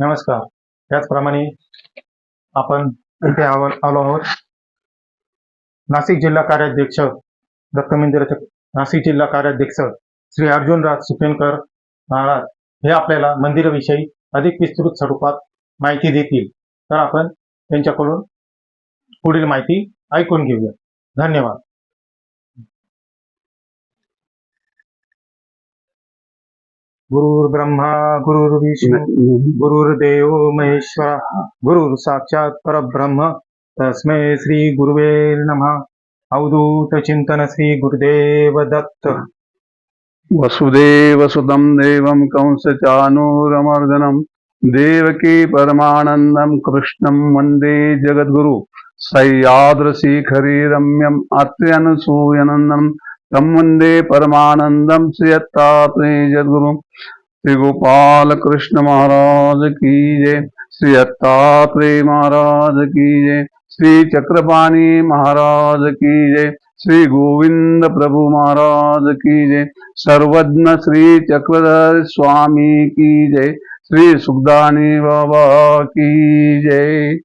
नमस्कार. त्याचप्रमाणे आपण इथे आलो आहोत. नाशिक जिल्हा कार्याध्यक्ष दत्त मंदिराचे नाशिक जिल्हा कार्याध्यक्ष श्री अर्जुनराज सुपेनकर महाराज हे आपल्याला मंदिराविषयी अधिक विस्तृत स्वरूपात माहिती देतील. तर आपण त्यांच्याकडून पुढील माहिती ऐकून घेऊया. धन्यवाद. गुरुर्ब्रह्मा गुरुर्विष्णू गुरुर्देव महेश्वर गुरुर साक्षात परब्रह्म. तस्मै श्री गुरुवे नमः. अवधूत चिंतन श्री गुरुदेव दत्त. वसुदेव सुतं देवं कंसचानूरमर्दनं. देवकी परमानन्दं कृष्णं वंदे जगद्गुरु. सह्याद्रशिखरी अत्यनसूयनंदनम तम वंदे परमानंदम परमानन्दं श्रीयत्तात्रेय जगद्गुरु श्री गोपाल कृष्ण महाराज की जय। श्री दत्तात्रेय महाराज की जय। श्री चक्रपाणी महाराज की जय। श्री गोविंद प्रभु महाराज की जय। सर्वज्ञ श्री चक्रधर स्वामी की जय। श्री सुखदानी बाबा की जय।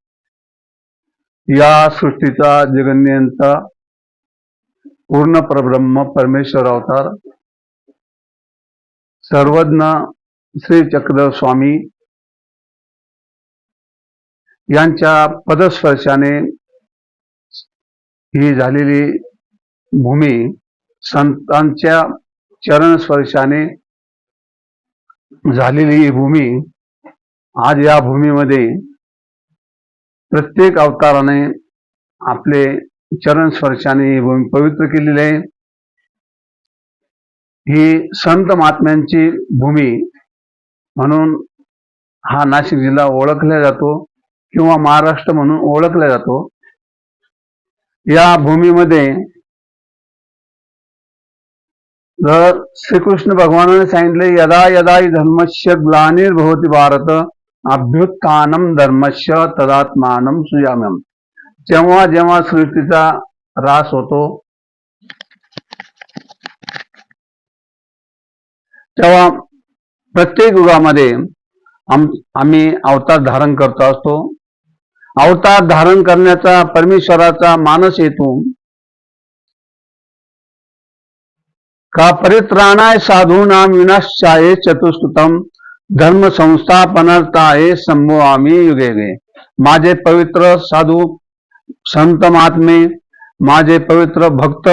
या सृष्टीचा जगन्यंता पूर्ण परब्रह्म परमेश्वर अवतार. सर्वज्ञ श्री चक्रधर स्वामी यांच्या पदस्पर्शाने ही झालेली भूमी संतांच्या चरणस्पर्शाने झालेली ही भूमी आज या भूमीमध्ये प्रत्येक अवताराने आपले चरण स्पर्शाने ही भूमी पवित्र केलेली आहे. ही संत महात्म्यांची भूमी म्हणून हा नाशिक जिल्हा ओळखला जातो किंवा महाराष्ट्र म्हणून ओळखला जातो. या भूमीमध्ये जर श्रीकृष्ण भगवानाने सांगितले यदा यदा धर्मस्य ग्लानिर्भवती भारत अभ्युत्थानम धर्मस्य तदात्मानम सुयाम्यम. जेव्हा जेव्हा सृष्टीचा रास होतो तेव्हा प्रत्येक युगामध्ये आम्ही अवतार धारण करतो असतो. अवतार धारण करण्याचा परमेश्वराचा मानस हेतू का परित्राणाय साधूनाम विनाशाय चतुस्तुतम धर्म संस्थापनार्थाय संभो आम्ही युगे माझे पवित्र साधू संत महात्मे माझे पवित्र भक्त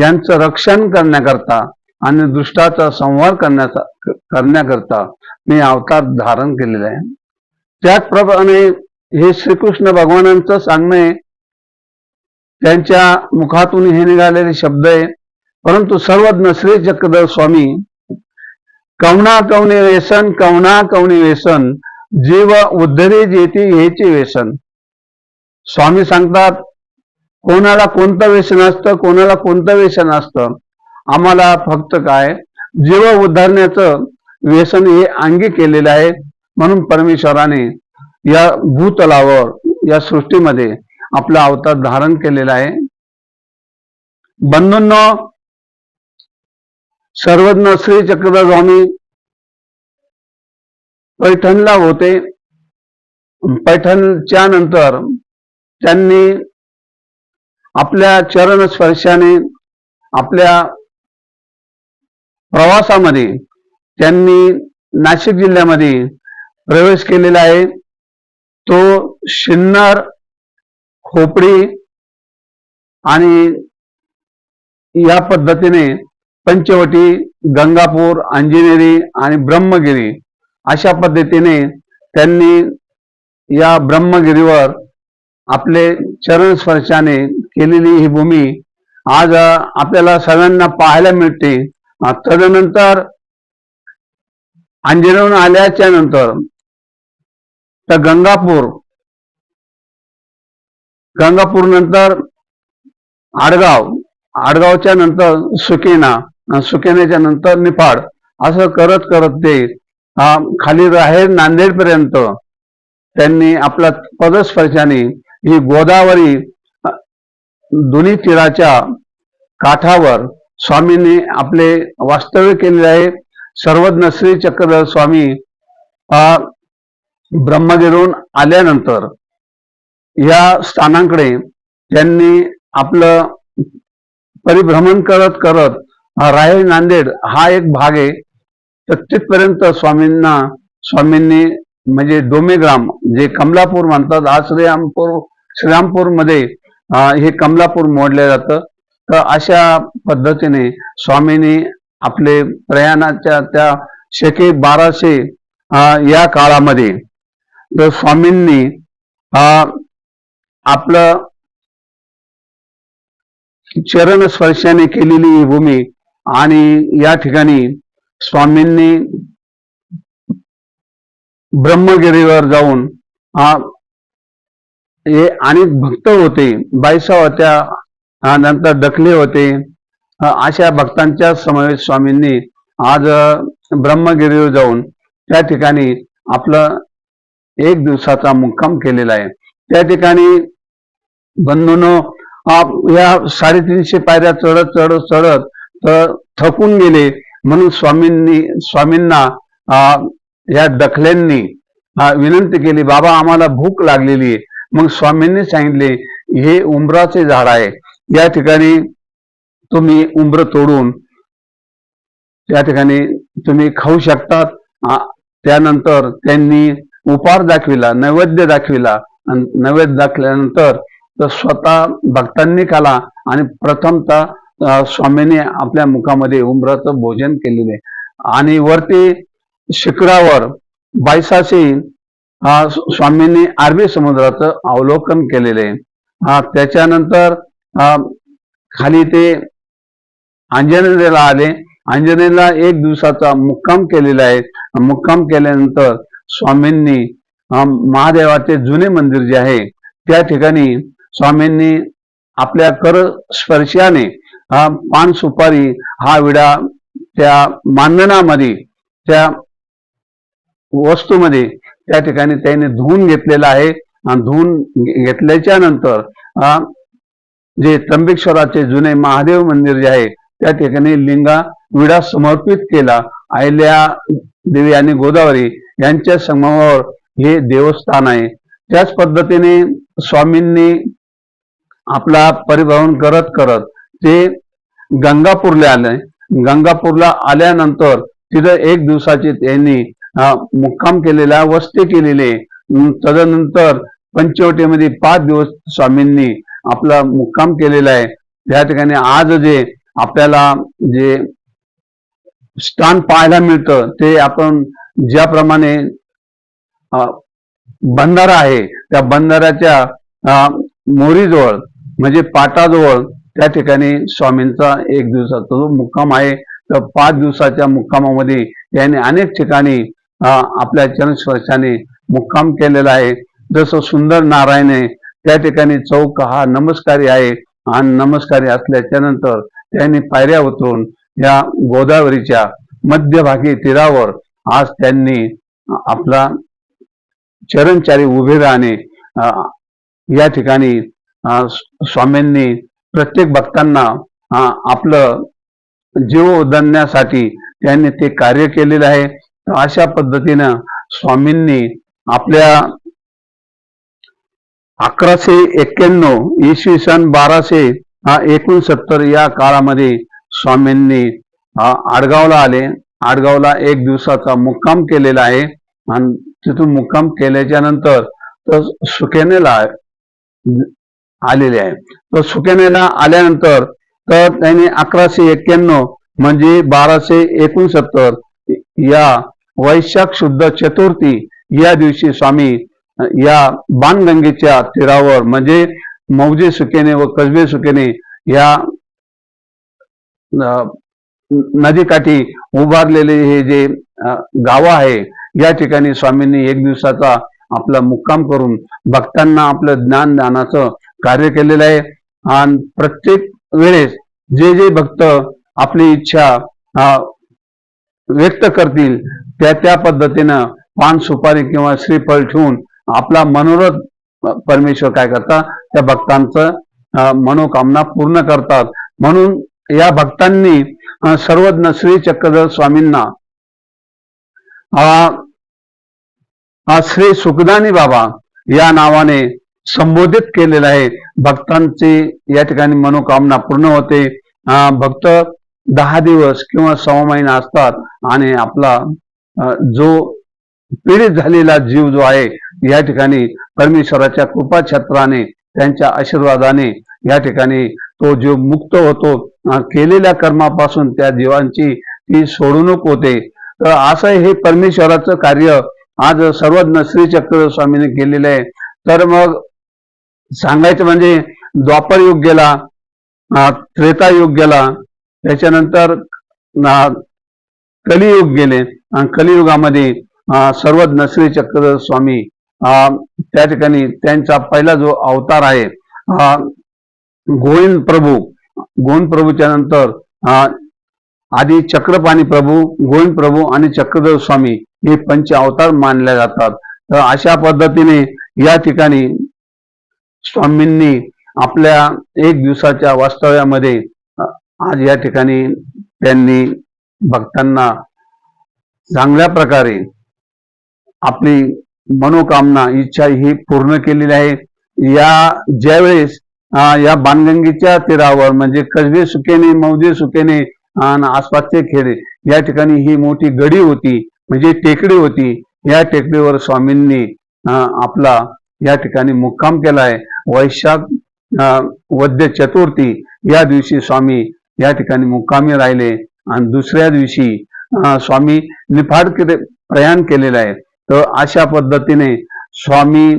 यांचं रक्षण करण्याकरता आणि दुष्टाचा संवार करण्याचा करण्याकरता मी अवतार धारण केलेला आहे. त्याचप्रमाणे हे श्रीकृष्ण भगवानांचं सांगणे त्यांच्या मुखातून हे निघालेले शब्द आहे परंतु सर्वज्ञ श्री चक्रधर स्वामी कवना कवने व्यसन कवना कवने व्यसन जीव उद्धरे जेती हेचे व्यसन. स्वामी सांगतात कोणाला कोणतं व्यसन असतं कोणाला कोणतं व्यसन असतं? आम्हाला फक्त काय जीव उद्धारण्याचं व्यसन हे अंगी केलेलं आहे. म्हणून परमेश्वराने या भूतलावर या सृष्टीमध्ये आपला अवतार धारण केलेला आहे. बंधूंनो सर्वज्ञ श्री चक्रधर स्वामी पैठणला होते. पैठणच्या नंतर त्यांनी आपल्या चरण स्पर्शाने आपल्या प्रवासामध्ये त्यांनी नाशिक जिल्ह्यामध्ये प्रवेश केलेला आहे. तो शिन्नर खोपडी आणि या पद्धतीने पंचवटी गंगापूर अंजनेरी आणि ब्रह्मगिरी अशा पद्धतीने त्यांनी या ब्रह्मगिरीवर आपले चरण स्पर्शाने केलेली ही भूमी आज आपल्याला सगळ्यांना पाहायला मिळते. तदनंतर अंजनेहून आल्याच्यानंतर तर गंगापूर गंगापूर नंतर आडगाव आडगावच्या नंतर सुकेना सुकेनाच्या नंतर निफाड असं करत करत ते खाली राहेर नांदेडपर्यंत त्यांनी आपल्या पदस्पर्शाने ही गोदावरी दोन्ही तीराच्या काठावर स्वामींनी आपले वास्तव्य केलेले आहे. सर्वज्ञ श्री चक्रधर स्वामी अ, ब्रह्मगिरून आल्यानंतर या स्थानांकडे त्यांनी आपलं परिभ्रमण करत करत राय नांदेड हा एक भाग आहे. तर तिथपर्यंत स्वामींना स्वामींनी म्हणजे डोमेग्राम जे कमलापूर म्हणतात आज श्रीरामपूर श्रीरामपूरमध्ये हे कमलापूर मोडलं जातं. तर अशा पद्धतीने स्वामींनी आपले प्रयाणाच्या त्या शेके बाराशे या काळामध्ये तर स्वामींनी आपलं चरण स्पर्शाने केलेली ही भूमी आणि या ठिकाणी स्वामींनी ब्रह्मगिरीवर जाऊन हे भक्त होते बाईसा होत्या नंतर डकले होते. अशा भक्तांच्या समवेत स्वामींनी आज ब्रह्मगिरीवर जाऊन त्या ठिकाणी आपलं एक दिवसाचा मुक्काम केलेला आहे. त्या ठिकाणी बंधूनो या साडेतीनशे पायऱ्या चढत चढत चढत तर थकून गेले. म्हणून स्वामींनी स्वामींना या दखल्यांनी विनंती केली बाबा आम्हाला भूक लागलेली आहे. मग स्वामींनी सांगितले हे उंबराचे झाड आहे. या ठिकाणी तुम्ही उंबर तोडून त्या ठिकाणी तुम्ही खाऊ शकतात. त्यानंतर त्यांनी उपार दाखविला नैवेद्य दाखविला नैवेद्य दाखल्यानंतर तर स्वतः भक्तांनी खाला आणि प्रथमतः स्वामींनी आपल्या मुखामध्ये उंबराचं भोजन केलेले आणि वरती शिखरावर बायसाशी हा स्वामींनी अरबी समुद्राचं अवलोकन केलेले आहे. त्याच्यानंतर खाली ते अंजनेला आले. अंजनेला एक दिवसाचा मुक्काम केलेला आहे. मुक्काम केल्यानंतर स्वामींनी महादेवाचे जुने मंदिर जे आहे त्या ठिकाणी स्वामींनी आपल्या कर स्पर्शाने पान सुपारी हा विडा त्या मानधनामध्ये त्या वस्तूमध्ये त्या ठिकाणी त्याने धुवून घेतलेला आहे. आणि धुवून घेतल्याच्या नंतर जे त्र्यंबेश्वराचे जुने महादेव मंदिर जे आहे त्या ठिकाणी लिंगा विडा समर्पित केला. अहिल्या देवी आणि गोदावरी यांच्या समोर हे देवस्थान आहे. त्याच पद्धतीने स्वामींनी आपला परिभ्रमण करत करत ते गंगापूरला आले. गंगापूरला आल्यानंतर तिथं एक दिवसाची त्यांनी मुक्काम केलेला वस्ती केलेले तदनंतर पंचवटीमध्ये पाच दिवस स्वामींनी आपला मुक्काम केलेला आहे. त्या ठिकाणी आज जे आपल्याला जे स्थान पाहायला मिळतं ते आपण ज्याप्रमाणे बंधारा आहे त्या बंधाऱ्याच्या मोरीजवळ म्हणजे पाटाजवळ त्या ठिकाणी स्वामींचा एक दिवसाचा जो मुक्काम आहे. तर पाच दिवसाच्या मुक्कामामध्ये याने अनेक ठिकाणी आपल्या चरणस्पर्शाने मुक्काम केलेला आहे. जसं सुंदर नारायण आहे त्या ठिकाणी चौक हा नमस्कारी आहे आणि नमस्कारी असल्याच्या नंतर त्यांनी पायऱ्या उतरून या गोदावरीच्या मध्यभागी तीरावर आज त्यांनी आपला चरणचारी उभे राहणे या ठिकाणी स्वामींनी प्रत्येक भक्तांना आपलं जीव उदरण्यासाठी त्यांनी ते कार्य केलेलं आहे. अशा पद्धतीनं स्वामींनी आपल्या अकराशे एक्क्याण्णव इसवी सन बाराशे एकोणसत्तर या काळामध्ये स्वामींनी आडगावला आले. आडगावला एक दिवसाचा मुक्काम केलेला आहे. आणि तिथून मुक्काम केल्याच्यानंतर तर सुकेनेला आलेले आहे. तर सुकेनेला आल्यानंतर तर त्यांनी अकराशे एक्क्याण्णव म्हणजे बाराशे एकोणसत्तर या वैशाख शुद्ध चतुर्थी या दिवशी स्वामी या बाणगंगेच्या तीरावर म्हणजे मौजे सुकेने व कसबे सुकेने या नदीकाठी उभारलेले हे जे गाव आहे या ठिकाणी स्वामींनी एक दिवसाचा आपला मुक्काम करून भक्तांना आपलं ज्ञान दानाचं कार्य केलेलं आहे. आणि प्रत्येक वेळेस जे जे भक्त आपली इच्छा व्यक्त करतील त्या त्या पद्धतीनं पान सुपारी किंवा श्रीफळ ठेवून आपला मनोरथ परमेश्वर काय करतात? त्या भक्तांचं मनोकामना पूर्ण करतात. म्हणून या भक्तांनी सर्वज्ञ श्री चक्रधर स्वामींना श्री सुखदानी बाबा या नावाने संबोधित केलेलं आहे. भक्तांची या ठिकाणी मनोकामना पूर्ण होते. भक्त दहा दिवस किंवा सहा महिना असतात आणि आपला जो पीडित झालेला जीव जो आहे या ठिकाणी परमेश्वराच्या कृपाछत्राने त्यांच्या आशीर्वादाने या ठिकाणी तो जीव मुक्त होतो. केलेल्या कर्मापासून त्या जीवांची ती सोडवणूक होते. तर असं हे परमेश्वराचं कार्य आज सर्वज्ञ श्री चक्र स्वामीने केलेलं आहे. तर मग सांगायचं म्हणजे द्वापर युग गेला त्रेता युग गेला. त्याच्यानंतर कलियुग गेले. आणि कलियुगामध्ये सर्व नसले चक्रधर चक्र स्वामी त्या ठिकाणी त्यांचा पहिला जो अवतार आहे गोविंद प्रभू गोविंद प्रभूच्या नंतर आधी चक्रपाणी प्रभू गोविंद प्रभू आणि चक्रधर स्वामी हे पंच अवतार मानले जातात. तर अशा पद्धतीने या ठिकाणी स्वामींनी आपल्या एक दिवसाच्या वास्तव्यामध्ये आज या ठिकाणी त्यांनी भक्तांना चांगल्या प्रकारे आपली मनोकामना इच्छा ही पूर्ण केलेली आहे. या ज्यावेळेस या बाणगंगेच्या तीरावर म्हणजे कसबे सुकेने मौजे सुकेने आणि आसपासचे खेडे या ठिकाणी ही मोठी गडी होती म्हणजे टेकडी होती. या टेकडीवर स्वामींनी आपला या ठिकाणी मुक्काम केलाय. वैशाख वद्य चतुर्थी या दिवशी स्वामी या ठिकाणी मुक्कामी राहिले. आणि दुसऱ्या दिवशी स्वामी निफाड केले प्रयाण केलेलं आहे. तर अशा पद्धतीने स्वामी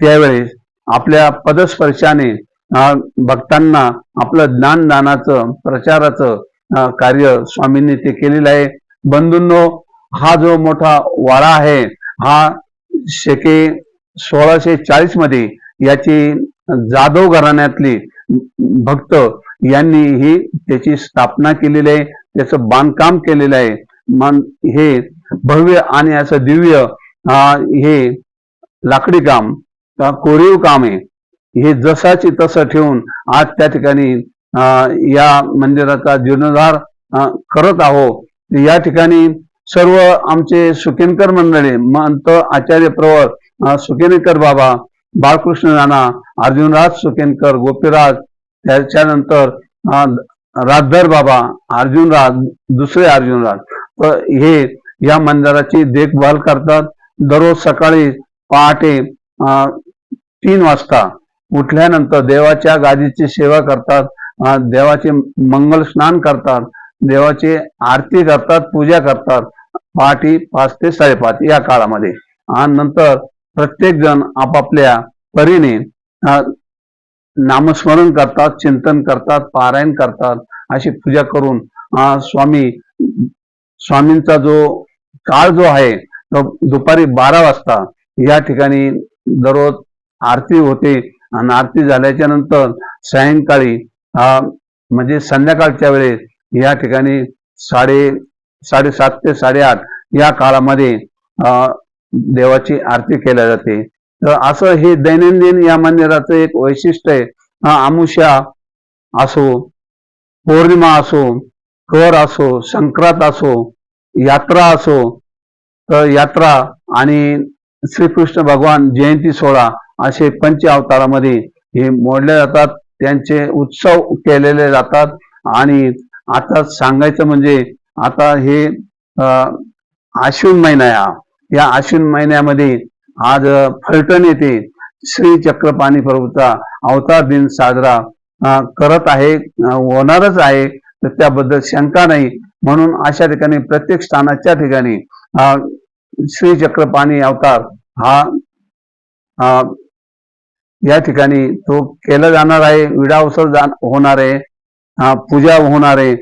त्यावेळेस आपल्या पदस्पर्शाने भक्तांना आपलं ज्ञानदानाचं प्रचाराचं कार्य स्वामींनी ते केलेलं आहे. बंधूंनो हा जो मोठा वाडा आहे हा शेके सोळाशे चाळीसमध्ये याची जाधव घराण्यातली भक्त यांनी ही त्याची स्थापना केलेली आहे त्याचं बांधकाम केलेलं आहे. मन हे भव्य आणि असं दिव्य हे लाकडी काम कोरीव काम आहे. हे जसाची तसं ठेवून आज त्या ठिकाणी या मंदिराचा जीर्णोद्धार करत आहो. या ठिकाणी सर्व आमचे सुकेनकर मंडळी महंत आचार्य प्रवर सुकेनकर बाबा बाळकृष्ण राणा अर्जुनराज सुकेनकर गोपीराज त्याच्यानंतर राजधर बाबा अर्जुनराज दुसरे अर्जुनराज तर हे या मंदिराची देखभाल करतात. दररोज सकाळी पहाटे तीन वाजता उठल्यानंतर देवाच्या गादीची सेवा करतात. देवाचे मंगल स्नान करतात. देवाची आरती करतात पूजा करतात. पहाटे पाच ते साडेपाच या काळामध्ये. आणि नंतर प्रत्येक जण आपापल्या परीने नामस्मरण करतात चिंतन करतात पारायण करतात अशी पूजा करून स्वामी स्वामींचा जो काळ जो आहे तो दुपारी बारा वाजता या ठिकाणी दररोज आरती होते. आणि आरती झाल्याच्यानंतर सायंकाळी म्हणजे संध्याकाळच्या वेळेस या ठिकाणी साडे साडेसात ते साडेआठ या काळामध्ये देवाची आरती केल्या जाते. तर असं हे दैनंदिन या मंदिराचं एक वैशिष्ट्य आहे. आमुष्या असो पौर्णिमा असो कर असो संक्रांत असो यात्रा असो तर यात्रा आणि श्रीकृष्ण भगवान जयंती सोहळा असे पंच अवतारामध्ये हे मोडले जातात. त्यांचे उत्सव केलेले जातात. आणि आता सांगायचं म्हणजे आता हे आश्विन महिना या आश्विन महिन्यामध्ये आज फलटण येथे श्री चक्रपाणी प्रभूचा अवतार दिन साजरा करत आहे होणारच आहे. तर त्याबद्दल शंका नाही. म्हणून अशा ठिकाणी प्रत्येक स्थानाच्या ठिकाणी श्री चक्रपाणी अवतार हा या ठिकाणी तो केला जाणार आहे. विडा जा- होणार आहे. पूजा होणार आहे.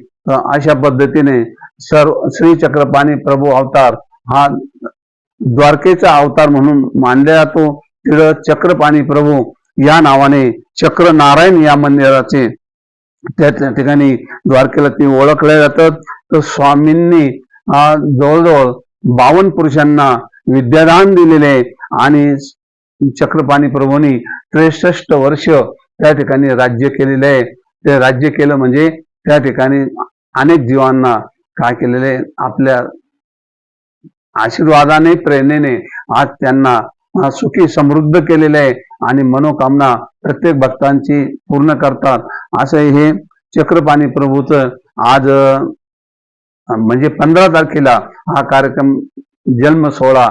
अशा पद्धतीने सर्व श्री चक्रपाणी प्रभू अवतार हा द्वारकेचा अवतार म्हणून मानला जातो. तिथं चक्रपाणी प्रभू या नावाने चक्र नारायण या मंदिराचे त्या ठिकाणी द्वारकेला ते ओळखल्या जातात. तर स्वामींनी जवळजवळ बावन्न पुरुषांना विद्यादान दिलेले आहे आणि चक्रपाणी प्रभूंनी त्रेसष्ट वर्ष त्या ठिकाणी राज्य केलेले आहे. ते राज्य केलं म्हणजे त्या ठिकाणी अनेक जीवांना काय केलेले आपल्या आशीर्वादाने प्रेरणेने आज त्यांना सुखी समृद्ध केलेले आहे आणि मनोकामना प्रत्येक भक्तांची पूर्ण करतात. असं हे चक्रपाणी प्रभूचं आज म्हणजे पंधरा तारखेला हा कार्यक्रम जन्म सोहळा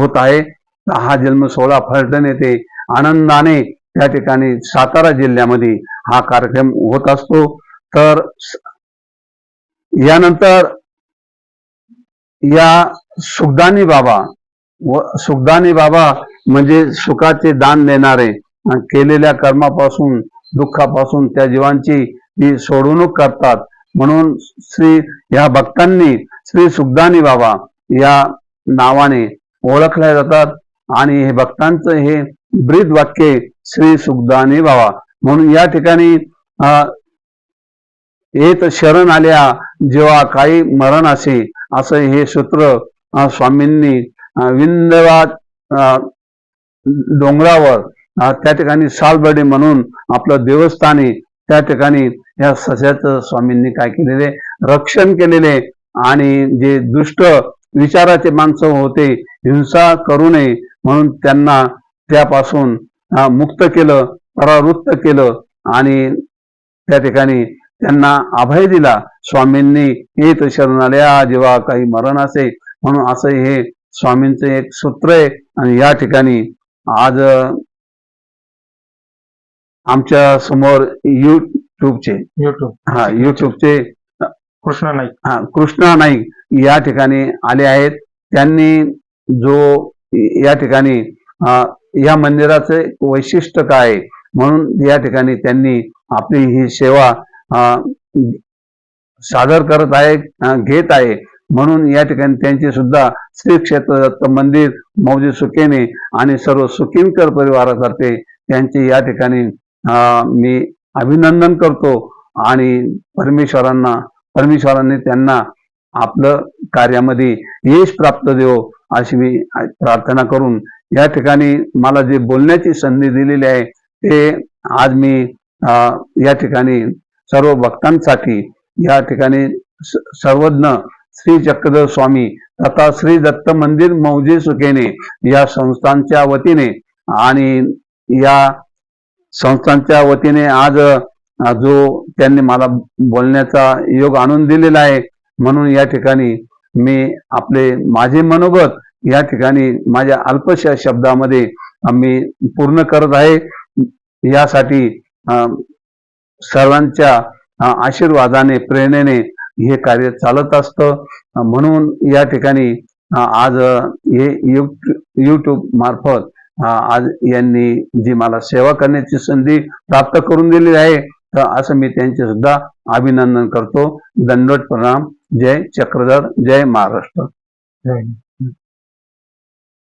होत आहे. हा जन्म सोहळा फलटण येथे आनंदाने त्या ठिकाणी सातारा जिल्ह्यामध्ये हा कार्यक्रम होत असतो. तर यानंतर या सुखदानी बाबा. व सुखदानी बाबा म्हणजे सुखाचे दान देणारे केलेल्या कर्मापासून दुःखापासून त्या जीवांची ती सोडवणूक करतात. म्हणून श्री या भक्तांनी श्री सुखदानी बाबा या नावाने ओळखल्या जातात आणि हे भक्तांचं हे ब्रीद वाक्य श्री सुखदानी बाबा. म्हणून या ठिकाणी येत शरण आल्या जेव्हा काही मरण असे असं हे सूत्र स्वामींनी विंदवा डोंगरावर त्या ठिकाणी सालबर्डे म्हणून आपलं देवस्थान त्या ठिकाणी या सस्याचं स्वामींनी काय केलेले रक्षण केलेले आणि जे दुष्ट विचाराचे माणसं होते हिंसा करू नये म्हणून त्यांना त्यापासून मुक्त केलं परावृत्त केलं आणि त्या ठिकाणी त्यांना अभय दिला. स्वामींनी येत शरणाल्या जेव्हा काही मरण असे म्हणून असं हे स्वामींचं एक सूत्र आहे. आणि या ठिकाणी आज आमच्यासमोर युट्यूबचे युट्यूब हा युट्यूबचे कृष्णा नाईक. हा कृष्णा नाईक या ठिकाणी आले आहेत. त्यांनी जो या ठिकाणी या मंदिराचं वैशिष्ट्य काय म्हणून या ठिकाणी त्यांनी आपली ही सेवा सादर करत आहे घेत आहे. म्हणून या ठिकाणी त्यांचे सुद्धा श्री क्षेत्र दत्त मंदिर मौजे सुखेने आणि सर्व सुखीनकर परिवारातर्फे त्यांचे या ठिकाणी अं, मी अभिनंदन करतो आणि परमेश्वरांना परमेश्वरांनी त्यांना आपलं कार्यामध्ये यश प्राप्त देव अशी मी प्रार्थना करून या ठिकाणी मला जे बोलण्याची संधी दिलेली आहे ते आज मी अं, या ठिकाणी सर्व भक्तांसाठी या ठिकाणी सर्वज्ञ श्री चक्रधर स्वामी. तथा श्री दत्त मंदिर मौजे सुखेने या संस्थांच्या वतीने आणि या संस्थांच्या वतीने आज जो त्यांनी मला बोलण्याचा योग आणून दिलेला आहे म्हणून या ठिकाणी मी आपले माझे मनोगत या ठिकाणी माझ्या अल्पशा शब्दामध्ये मी पूर्ण करत आहे. यासाठी सर्वांच्या आशीर्वादाने प्रेरणेने हे कार्य चालत असतं. म्हणून या ठिकाणी आज हे युट्यूब मार्फत आज यांनी जी मला सेवा करण्याची संधी प्राप्त करून दिली आहे तर असं मी त्यांचे सुद्धा अभिनंदन करतो. दंडवट प्रणाम. जय चक्रधर. जय महाराष्ट्र. जय